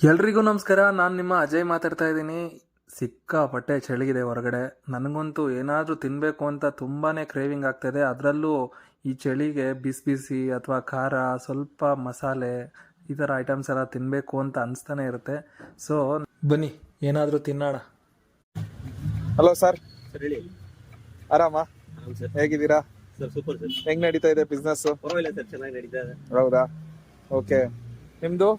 ಎಲ್ರಿಗೂ ನಮಸ್ಕಾರ. ನಾನು ನಿಮ್ಮ ಅಜಯ್ ಮಾತಾಡ್ತಾ ಇದ್ದೀನಿ. ಸಿಕ್ಕಾಪಟ್ಟೆ ಚಳಿಗಿದೆ ಹೊರಗಡೆ. ನನಗಂತೂ ಏನಾದರೂ ತಿನ್ನಬೇಕು ಅಂತ ತುಂಬಾ ಕ್ರೇವಿಂಗ್ ಆಗ್ತಾಯಿದೆ ಅದರಲ್ಲೂ ಈ ಚಳಿಗೆ ಬಿಸಿ ಬಿಸಿ ಅಥವಾ ಖಾರ ಸ್ವಲ್ಪ ಮಸಾಲೆ ಈ ಥರ ಐಟಮ್ಸ್ ಎಲ್ಲ ತಿನ್ನಬೇಕು ಅಂತ ಅನಿಸ್ತಾನೆ ಇರುತ್ತೆ. ಸೊ ಬನ್ನಿ ಏನಾದರೂ ತಿನ್ನೋಣ. ಹಲೋ ಸರ್ ಹೇಳಿ. ಆರಾಮ? ಸರ್. ಹೇಗಿದ್ದೀರಾ? Sir super sir. ಹೆಂಗ್ ನಡೀತಾ ಇದೆ ಬಿಸ್ನೆಸ್ ಪರವಾಗಿಲ್ಲ ಸರ್. ಚೆನ್ನಾಗಿ ನಡೀತಾ ಇದೆ. ಹೌದಾ? ಓಕೆ ನಿಮ್ದು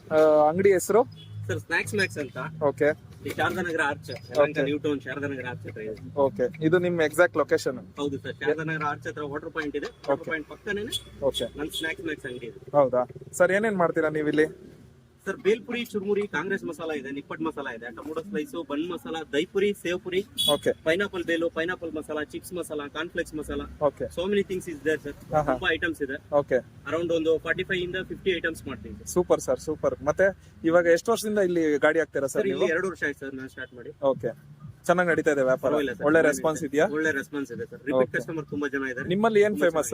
ಅಂಗಡಿ ಹೆಸರು? ಸರ್ ಸ್ನಾಕ್ಸ್ ಮ್ಯಾಕ್ಸ್ ಅಂತ. ಓಕೆ ಈ Sharadanagar arch Yelahanka new town Sharadanagar arch ಹತ್ರ ಇದೆ. ಓಕೆ ಇದು ನಿಮ್ಮ ಎಕ್ಸಾಕ್ಟ್ ಲೊಕೇಶನ್ ಹೌದು ಸರ್ ಶಾರದಾನಗರ ಆರ್ಚ್ ಹತ್ರ ವಾಟರ್ ಪಾಯಿಂಟ್ ಇದೆ. ವಾಟರ್ ಪಾಯಿಂಟ್ ಪಕ್ಕನೇ ಓಕೆ ನನ್ನ ಸ್ನಾಕ್ಸ್ ಮ್ಯಾಕ್ಸ್ ಅಂಗಡಿ ಇದೆ. ಹೌದಾ? ಸರ್ ಏನೇನ್ ಮಾಡ್ತೀರಾ ನೀವು ಇಲ್ಲಿ ಸರ್ ಬೇಲ್ಪುರಿ ಚುರ್ಮುರಿ ಕಾಂಗ್ರೆಸ್ ಮಸಾಲ ಇದೆ ನಿಪ್ಪಟ್ ಮಸಾಲ ಇದೆ tomato slice bun masala dahipuri sev puri okay pineapple bhel pineapple masala chips masala cornflakes masala. Okay so many things is there sir ಹಾ, ಹಾ. ತುಂಬಾ ಐಟಮ್ಸ್ ಇದೆ. ಓಕೆ ಅರೌಂಡ್ ಒಂದು ಫಾರ್ಟಿ ಫೈವ್ ಇಂದ ಫಿಫ್ಟಿ ಐಟಮ್ಸ್ ಮಾಡ್ತೀವಿ sir super sir super ಮತ್ತೆ ಇವಾಗ ಎಷ್ಟು ವರ್ಷದಿಂದ ಇಲ್ಲಿ ಗಾಡಿ ಹಾಕ್ತೀರಾ ಸರ್ ಸರ್ ಇಲ್ಲಿ ನೀವು ಎರಡು ವರ್ಷ ಆಯ್ತು ಸರ್ ನಾನು ಸ್ಟಾರ್ಟ್ ಮಾಡಿ. ಓಕೆ ಚೆನ್ನಾಗಿ ನಡೀತಾ ಇದೆ ವ್ಯಾಪಾರ. ಪರವಾಗಿಲ್ಲ ಸರ್. ಒಳ್ಳೆ ರೆಸ್ಪಾನ್ಸ್ ಇದೆಯಾ? ಒಳ್ಳೆ ರೆಸ್ಪಾನ್ಸ್ ಇದೆ ಸರ್ ರಿಪೀಟ್ Okay. ಕಸ್ಟಮರ್ ತುಂಬಾ ಜನ ಇದ್ದಾರೆ. ನಿಮ್ಮಲ್ಲಿ ಏನ್ ಫೇಮಸ್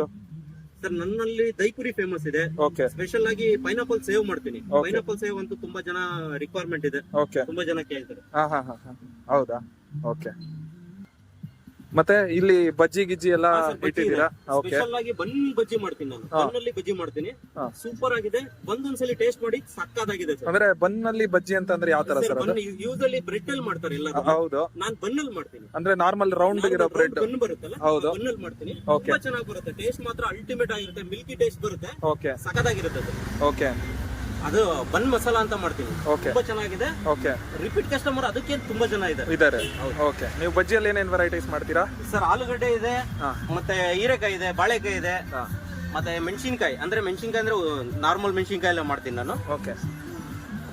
ಸರ್ ನನ್ನಲ್ಲಿ ದೈಪುರಿ ಫೇಮಸ್ ಇದೆ. ಓಕೆ ಸ್ಪೆಷಲ್ ಆಗಿ ಪೈನಾಪಲ್ ಸೇವ್ ಮಾಡ್ತೀನಿ. Okay. ಪೈನಾಪಲ್ ಸೇವ್ ಅಂತೂ ತುಂಬಾ ಜನ ರಿಕ್ವೈರ್ಮೆಂಟ್ ಇದೆ. ಓಕೆ ತುಂಬಾ ಜನ ಕೇಳ್ತಾರೆ ಹಾ ಹಾ ಹಾ ಹಾ. ಹೌದಾ? ಓಕೆ ಮತ್ತೆ ಇಲ್ಲಿ ಬಜ್ಜಿ ಗಿಜ್ಜಿ ಎಲ್ಲ ಇಟ್ಟಿದ್ದೀರಾ? ಓಕೆ ಸ್ಪೆಷಲ್ ಆಗಿ ಬನ್ ಬಜ್ಜಿ ಮಾಡ್ತೀನಿ ನಾನು. ಬನ್ ಬನ್ನಲ್ಲಿ ಬಜ್ಜಿ ಮಾಡ್ತೀನಿ. ಹಾ. ಸೂಪರ್ ಆಗಿದೆ. ಬಂದೊಂದ್ಸಲಿ ಟೇಸ್ಟ್ ಮಾಡಿ ಸಕ್ಕತ್ತಾಗಿದೆ ಸರ್. ಅಂದ್ರೆ ಬನ್ನಲ್ಲಿ ಬಜ್ಜಿ ಅಂತಂದ್ರೆ ಯಾವ ತರ ಸರ್ ಅದು? ಅಲ್ಲಿ ಬ್ರೆಡ್ ಅಲ್ಲಿ ಮಾಡ್ತಾರೆ ಎಲ್ಲ ಹೌದು. ನಾನ್ ಬನ್ನಲ್ಲಿ ಮಾಡ್ತೀನಿ. ಅಂದ್ರೆ ನಾರ್ಮಲ್ ರೌಂಡ್ ಇರೋ ಬ್ರೆಡ್ ಬನ್ ಬರುತ್ತಲ್ಲ ಹೌದು. ಬನ್ನಲ್ಲಿ ಮಾಡ್ತೀನಿ. Okay. ತುಂಬಾ ಚೆನ್ನಾಗಿ ಬರುತ್ತೆ. ಟೇಸ್ಟ್ ಮಾತ್ರ ಅಲ್ಟಿಮೇಟ್ ಆಗಿರುತ್ತೆ. ಮಿಲ್ಕಿ ಟೇಸ್ಟ್ ಬರುತ್ತೆ. ಓಕೆ ಸಕ್ಕತ್ತಾಗಿರುತ್ತೆ ಅದು. ಓಕೆ ಅದು ಬನ್ ಮಸಾಲ ಅಂತ ಮಾಡ್ತೀನಿ ತುಂಬಾ ಚೆನ್ನಾಗಿದೆ. ಓಕೆ ರಿಪೀಟ್ ಕಸ್ಟಮರ್ ಅದಕ್ಕೆ ತುಂಬಾ ಜನ ಇದೆ ಇದಾರೆ ಓಕೆ ನೀವು ಬಜ್ಜಿಯಲ್ಲಿ ಏನೇನ್ ವೆರೈಟೀಸ್ ಮಾಡ್ತೀರಾ? ಸರ್ ಆಲೂಗಡ್ಡೆ ಇದೆ ಹಾ. ಮತ್ತೆ ಹೀರೆಕಾಯಿ ಇದೆ ಬಾಳೆಕಾಯಿ ಇದೆ ಮತ್ತೆ ಮೆಣಸಿನ್ಕಾಯಿ. ಅಂದ್ರೆ ಮೆಣಸಿನ್ಕಾಯಿ ಅಂದ್ರೆ ನಾರ್ಮಲ್ ಮೆಣಸಿನ್ಕಾಯಿ ಎಲ್ಲ ಮಾಡ್ತೀನಿ ನಾನು. ಓಕೆ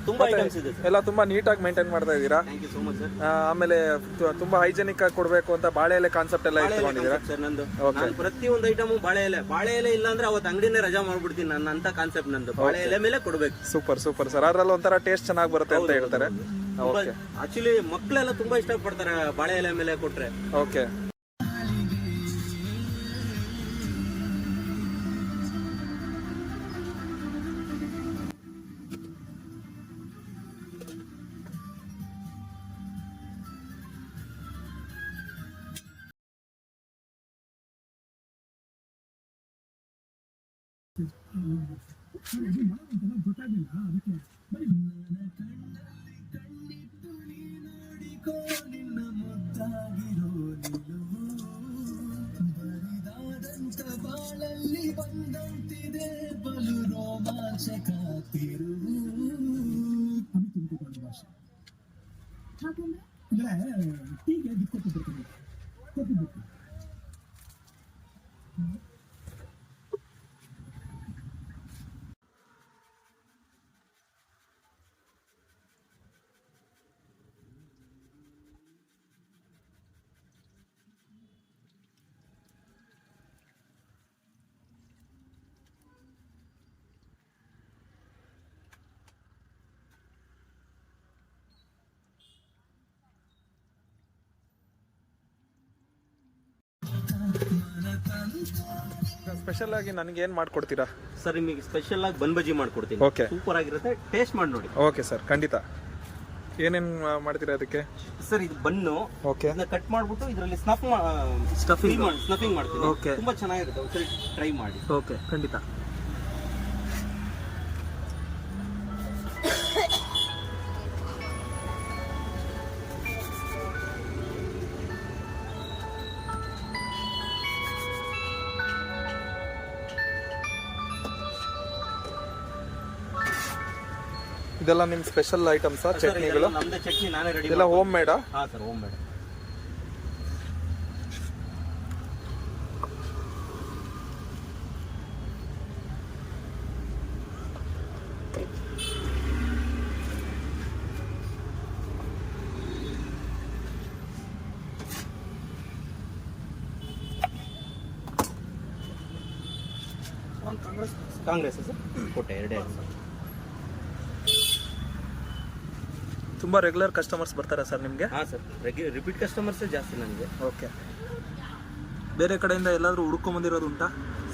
ತುಂಬಾ ಐಟಮ್ಸ್ ಇದೆ ಎಲ್ಲ ತುಂಬಾ ನೀಟಾಗಿ ಮೇಂಟೈನ್ ಮಾಡ್ತಾ ಇದ್ದೀರಾ? Thank you so much sir ಆಮೇಲೆ ತು- ತುಂಬಾ ಹೈಜೆನಿಕ್ ಆಗಿ ಕೊಡ್ಬೇಕು ಅಂತ ಬಾಳೆ ಎಲೆ ಕಾನ್ಸೆಪ್ಟ್ ಎಲ್ಲ ಇಟ್ಕೊಂಡಿದ್ದೀರಾ? ಸರ್ ನಂದು. Okay. ನಾನು ಪ್ರತಿಯೊಂದು ಐಟಮು ಬಾಳೆ ಎಲೆ. ಬಾಳೆ ಎಲೆ ಇಲ್ಲ ಅಂದ್ರೆ ಅವತ್ತು ಅಂಗಡಿನೇ ರಜಾ ಮಾಡ್ಬಿಡ್ತೀನಿ ನನ್ನ ಅಂತ ಕಾನ್ಸೆಪ್ಟ್ ನಂದು. ಬಾಳೆ ಎಲೆ ಮೇಲೆ ಕೊಡ್ಬೇಕು. ಸೂಪರ್ ಸೂಪರ್ ಸರ್ ಅದ್ರಲ್ಲಿ ಒಂಥರ ಟೇಸ್ಟ್ ಚೆನ್ನಾಗಿ ಬರುತ್ತೆ ಅಂತ ಹೇಳ್ತಾರೆ. ಆಕ್ಚುಲಿ ಮಕ್ಕಳೆಲ್ಲ ತುಂಬಾ ಇಷ್ಟಪಡ್ತಾರೆ ಬಾಳೆ ಎಲೆ ಮೇಲೆ ಕೊಟ್ರೆ. ಓಕೆ ಗೊತ್ತಾಗಿಲ್ಲ ಅದಕ್ಕೆ ಕಣ್ಣಿಟ್ಟು ನೀ ಮುದ್ದಾಗಿರೋ ನಿಲುವು ಬರಿದಾದಂತ ಬಾಳಲ್ಲಿ ಬಂದಂತಿದೆ ಬಲು ರೋಮಾಂಚಕ ತಿರುವು ಅದು ತಿಳ್ಕೊಂಡು ಭಾಷೆ ಹಾಗಂದ್ರೆ ಅಂದ್ರೆ ಟೀಗೆ ಗಿಫ್ಟ್ ಕೊಟ್ಟಿದ್ದು ಕೊಟ್ಟಿದ್ದು ಸ್ಪೆಷಲ್ ಆಗಿ ನನಗೆ ಏನು ಮಾಡ್ಕೊಡ್ತೀರಾ? ಸರ್ ನಿಮಗೆ ಸ್ಪೆಷಲ್ ಆಗಿ ಬನ್ ಬಜ್ಜಿ ಮಾಡ್ಕೊಡ್ತೀನಿ. ಓಕೆ ಸೂಪರ್ ಆಗಿರುತ್ತೆ. ಟೇಸ್ಟ್ ಮಾಡಿ ನೋಡಿ. ಓಕೆ ಸರ್ ಖಂಡಿತ. ಏನೇನ್ ಮಾಡ್ತೀರಾ ಅದಕ್ಕೆ? ಸರ್ ಇದು ಬನ್ನು. ಓಕೆ ಇದನ್ನ ಕಟ್ ಮಾಡ್ಬಿಟ್ಟು ಇದರಲ್ಲಿ ಸ್ನಫ್ ಸ್ಟಫಿಂಗ್ ಸ್ನಫಿಂಗ್ ಮಾಡ್ತೀನಿ. ಓಕೆ ತುಂಬಾ ಚೆನ್ನಾಗಿರುತ್ತೆ. ಒಂದ್ಸರಿ ಟ್ರೈ ಮಾಡಿ. ಓಕೆ ಖಂಡಿತ. ಇದೆಲ್ಲ ನಿಮ್ ಸ್ಪೆಷಲ್ ಐಟಮ್ಸ್ ಚಟ್ನಿಗಳು? ಚಟ್ನಿ ನಾನೇ ರೆಡಿ ಇದೆಲ್ಲ ಹೋಮ್ ಮೇಡಾ ಕಾಂಗ್ರೆಸ್ ಸರ್ ಹೋಮ್ ಮೇಡ್ ಕಾಂಗ್ರೆಸ್ ಸರ್ ಕೊಟ್ಟೆ ಎರಡೇ ಸರ್. ತುಂಬಾ ರೆಗ್ಯುಲರ್ ಕಸ್ಟಮರ್ಸ್ ಬರ್ತಾರೆ ಸರ್ ನಿಮಗೆ? ಹಾ ಸರ್ ರಿಪೀಟ್ ಕಸ್ಟಮರ್ಸೇ ಜಾಸ್ತಿ ನನಗೆ ಓಕೆ ಬೇರೆ ಕಡೆಯಿಂದ ಎಲ್ಲಾದರೂ ಹುಡ್ಕೊಂಬಂದಿರೋದು ಉಂಟಾ?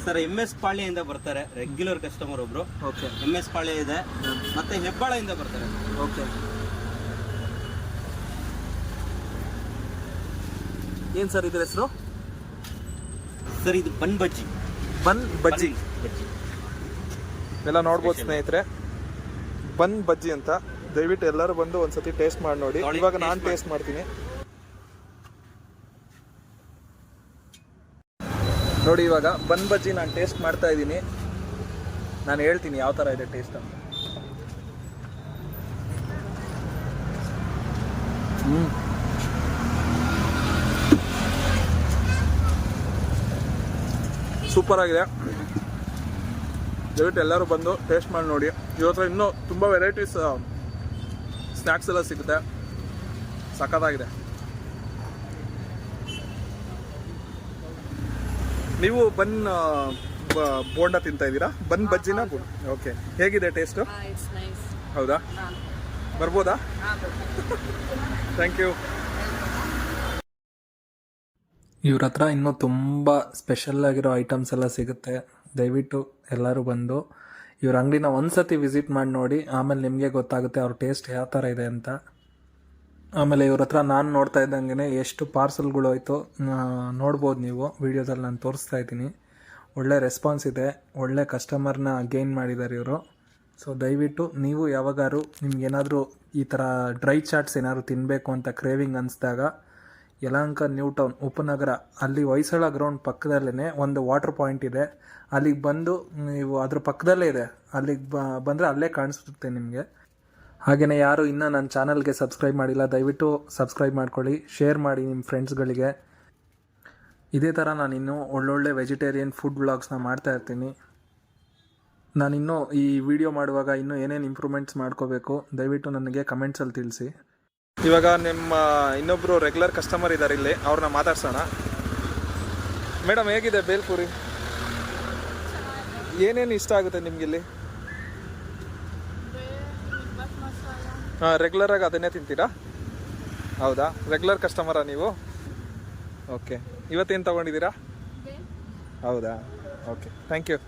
ಸರ್ ಎಂ ಎಸ್ ಪಾಳ್ಯದಿಂದ ಬರ್ತಾರೆ ರೆಗ್ಯುಲರ್ ಕಸ್ಟಮರ್ ಒಬ್ರು. ಓಕೆ ಎಂ ಎಸ್ ಪಾಳ್ಯ ಇದೆ. ಮತ್ತೆ ಹೆಬ್ಬಾಳದಿಂದ ಬರ್ತಾರೆ. ಓಕೆ ಏನು ಸರ್ ಇದ್ರ ಹೆಸರು? ಸರ್ ಇದು ಬನ್ ಬಜ್ಜಿ ಬನ್ ಬಜ್ಜಿ ಬಜ್ಜಿ ಎಲ್ಲ ನೋಡ್ಬೋದು ಸ್ನೇಹಿತರೆ. ಬನ್ ಬಜ್ಜಿ ಅಂತ. ದಯವಿಟ್ಟು ಎಲ್ಲರೂ ಬಂದು ಒಂದ್ಸತಿ ಟೇಸ್ಟ್ ಮಾಡಿ ನೋಡಿ. ಇವಾಗ ನಾನು ಟೇಸ್ಟ್ ಮಾಡ್ತೀನಿ. ನೋಡಿ ಇವಾಗ ಬನ್ ಬಜ್ಜಿ ನಾನು ಟೇಸ್ಟ್ ಮಾಡ್ತಾ ಇದ್ದೀನಿ. ನಾನು ಹೇಳ್ತೀನಿ ಯಾವ ಥರ ಇದೆ ಟೇಸ್ಟ್ ಅಂತ. ಹ್ಞೂ ಸೂಪರ್ ಆಗಿದೆ. ದಯವಿಟ್ಟು ಎಲ್ಲರೂ ಬಂದು ಟೇಸ್ಟ್ ಮಾಡಿ ನೋಡಿ. ಇವತ್ತು ಇನ್ನೂ ತುಂಬ ವೆರೈಟೀಸ್ ಸ್ನ್ಯಾಕ್ಸ್ ಎಲ್ಲ ಸಿಗುತ್ತೆ. ಸಖತ್ತಾಗಿದೆ. ನೀವು ಬನ್ ಬೋಂಡ ತಿಂತಾ ಇದ್ದೀರಾ? ಬನ್ ಬಜ್ಜಿನ ಓಕೆ ಹೇಗಿದೆ ಟೇಸ್ಟು. ಹೌದಾ? ಬರ್ಬೋದಾ? ಥ್ಯಾಂಕ್ ಯು ಇವ್ರ ಹತ್ರ ಇನ್ನೂ ತುಂಬ ಸ್ಪೆಷಲ್ ಆಗಿರೋ ಐಟಮ್ಸ್ ಎಲ್ಲ ಸಿಗುತ್ತೆ. ದಯವಿಟ್ಟು ಎಲ್ಲರೂ ಬಂದು ಇವ್ರ ಅಂಗಡಿನ ಒಂದ್ಸತಿ ವಿಸಿಟ್ ಮಾಡಿ ನೋಡಿ, ಆಮೇಲೆ ನಿಮಗೆ ಗೊತ್ತಾಗುತ್ತೆ ಅವ್ರ ಟೇಸ್ಟ್ ಯಾವ ಥರ ಇದೆ ಅಂತ. ಆಮೇಲೆ ಇವ್ರ ಹತ್ರ ನಾನು ನೋಡ್ತಾ ಇದ್ದಂಗೆ ಎಷ್ಟು ಪಾರ್ಸಲ್ಗಳು ಹೋಯ್ತು ನೋಡ್ಬೋದು ನೀವು. ವೀಡಿಯೋದಲ್ಲಿ ನಾನು ತೋರಿಸ್ತಾ ಇದ್ದೀನಿ. ಒಳ್ಳೆ ರೆಸ್ಪಾನ್ಸ್ ಇದೆ. ಒಳ್ಳೆ ಕಸ್ಟಮರ್ನ ಗೇನ್ ಮಾಡಿದ್ದಾರೆ ಇವರು. ಸೊ ದಯವಿಟ್ಟು ನೀವು ಯಾವಾಗಾರು ನಿಮ್ಗೇನಾದರೂ ಈ ಥರ ಡ್ರೈ ಚಾಟ್ಸ್ ಏನಾದ್ರು ತಿನ್ನಬೇಕು ಅಂತ ಕ್ರೇವಿಂಗ್ ಅನಿಸ್ದಾಗ ಯಲಹಂಕ ನ್ಯೂ ಟೌನ್ ಉಪನಗರ, ಅಲ್ಲಿ ಹೊಯ್ಸಳ ಗ್ರೌಂಡ್ ಪಕ್ಕದಲ್ಲೇ ಒಂದು ವಾಟರ್ ಪಾಯಿಂಟ್ ಇದೆ. ಅಲ್ಲಿಗೆ ಬಂದು ನೀವು ಅದ್ರ ಪಕ್ಕದಲ್ಲೇ ಇದೆ. ಅಲ್ಲಿಗೆ ಬ, ಬಂದರೆ ಅಲ್ಲೇ ಕಾಣಿಸುತ್ತೆ ನಿಮಗೆ. ಹಾಗೆಯೇ ಯಾರು ಇನ್ನೂ ನನ್ನ ಚಾನಲ್ಗೆ ಸಬ್ಸ್ಕ್ರೈಬ್ ಮಾಡಿಲ್ಲ, ದಯವಿಟ್ಟು ಸಬ್ಸ್ಕ್ರೈಬ್ ಮಾಡ್ಕೊಳ್ಳಿ ಶೇರ್ ಮಾಡಿ ನಿಮ್ಮ ಫ್ರೆಂಡ್ಸ್ಗಳಿಗೆ ಇದೇ ಥರ ನಾನಿನ್ನೂ ಒಳ್ಳೊಳ್ಳೆ ವೆಜಿಟೇರಿಯನ್ ಫುಡ್ ವ್ಲಾಗ್ಸ್ನ ಮಾಡ್ತಾ ಇರ್ತೀನಿ. ನಾನಿನ್ನೂ ಈ ವಿಡಿಯೋ ಮಾಡುವಾಗ ಇನ್ನೂ ಏನೇನು ಇಂಪ್ರೂವ್ಮೆಂಟ್ಸ್ ಮಾಡ್ಕೋಬೇಕು, ದಯವಿಟ್ಟು ನನಗೆ ಕಮೆಂಟ್ಸಲ್ಲಿ ತಿಳಿಸಿ. ಇವಾಗ ನಿಮ್ಮ ಇನ್ನೊಬ್ರು ರೆಗ್ಯುಲರ್ ಕಸ್ಟಮರ್ ಇದ್ದಾರೆ ಇಲ್ಲಿ, ಅವ್ರನ್ನ ಮಾತಾಡ್ಸೋಣ. ಮೇಡಮ್, ಹೇಗಿದೆ ಬೇಲ್ಪುರಿ ಏನೇನು ಇಷ್ಟ ಆಗುತ್ತೆ ನಿಮ್ಗೆ ಇಲ್ಲಿ? ಹಾಂ ರೆಗ್ಯುಲರ್ ಆಗಿ ಅದನ್ನೇ ತಿಂತೀರಾ? ಹೌದಾ? ರೆಗ್ಯುಲರ್ ಕಸ್ಟಮರಾ ನೀವು? ಓಕೆ ಇವತ್ತೇನು ತಗೊಂಡಿದ್ದೀರಾ? ಹೌದಾ? Okay thank you